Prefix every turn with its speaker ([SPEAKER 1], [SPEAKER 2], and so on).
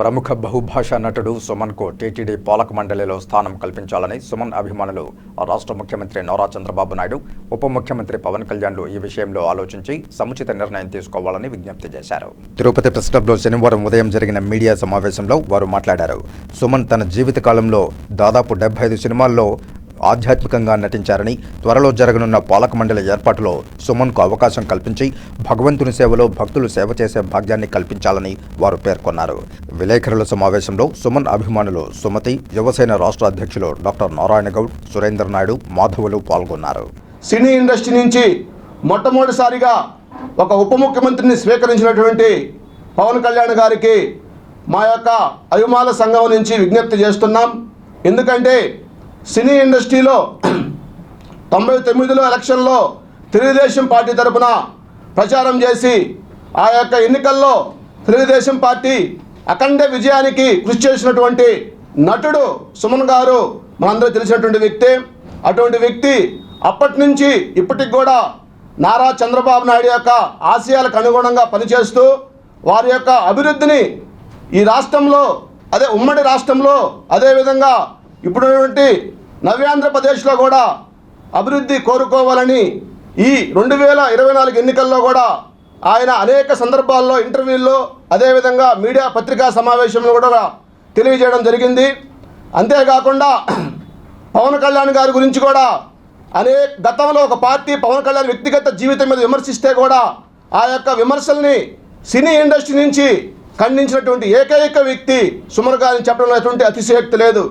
[SPEAKER 1] ప్రముఖ బహుభాషా నటుడు సుమన్కు టీటీడీ పాలక మండలిలో స్థానం కల్పించాలని సుమన్ అభిమానులు ఆ రాష్ట్ర ముఖ్యమంత్రి నారా చంద్రబాబు నాయుడు ఉప ముఖ్యమంత్రి పవన్ కళ్యాణ్లు ఈ విషయంలో ఆలోచించి సముచిత నిర్ణయం తీసుకోవాలని విజ్ఞప్తి చేశారు. తిరుపతి ప్రెస్ క్లబ్లో శనివారం ఉదయం జరిగిన మీడియా సమావేశంలో వారు మాట్లాడారు. సుమన్ తన జీవిత కాలంలో దాదాపు డెబ్బై ఐదు సినిమాల్లో ఆధ్యాత్మికంగా నటించారని త్వరలో జరగనున్న పాలక మండలి ఏర్పాటులో సుమన్కు అవకాశం కల్పించి భగవంతుని సేవలో భక్తులు సేవ చేసే భాగ్యాన్ని కల్పించాలని వారు పేర్కొన్నారు. విలేకరుల సమావేశంలో సుమన్ అభిమానులు సుమతి యువసేన రాష్ట్ర అధ్యక్షులు డాక్టర్ నారాయణ గౌడ్ సురేందర్ నాయుడు మాధవులు పాల్గొన్నారు.
[SPEAKER 2] సినీ ఇండస్ట్రీ నుంచి మొట్టమొదటిసారిగా ఒక ఉప ముఖ్యమంత్రిని స్వీకరించినటువంటి పవన్ కళ్యాణ్ గారికి మా యొక్క అభిమాన సంఘం నుంచి విజ్ఞప్తి చేస్తున్నాం. ఎందుకంటే సినీ ఇండస్ట్రీలో తొంభై తొమ్మిదిలో ఎలక్షన్లో తెలుగుదేశం పార్టీ తరపున ప్రచారం చేసి ఆ యొక్క ఎన్నికల్లో తెలుగుదేశం పార్టీ అఖండ విజయానికి కృషి చేసినటువంటి నటుడు సుమన్ గారు మనందరూ తెలిసినటువంటి వ్యక్తి. అటువంటి వ్యక్తి అప్పటి నుంచి ఇప్పటికి కూడా నారా చంద్రబాబు నాయుడు యొక్క ఆశయాలకు అనుగుణంగా పనిచేస్తూ వారి యొక్క అభివృద్ధిని ఈ రాష్ట్రంలో అదే ఉమ్మడి రాష్ట్రంలో అదేవిధంగా ఇప్పుడున్నటువంటి నవ్యాంధ్రప్రదేశ్లో కూడా అభివృద్ధి కోరుకోవాలని ఈ రెండు వేల ఇరవై నాలుగు ఎన్నికల్లో కూడా ఆయన అనేక సందర్భాల్లో ఇంటర్వ్యూల్లో అదేవిధంగా మీడియా పత్రికా సమావేశంలో కూడా తెలియజేయడం జరిగింది. అంతేకాకుండా పవన్ కళ్యాణ్ గారి గురించి కూడా అనే గతంలో ఒక పార్టీ పవన్ కళ్యాణ్ వ్యక్తిగత జీవితం మీద విమర్శిస్తే కూడా ఆ యొక్క విమర్శల్ని సినీ ఇండస్ట్రీ నుంచి ఖండించినటువంటి ఏకైక వ్యక్తి సుమర్ గారిని చెప్పడంలో అతిశయోక్తి లేదు.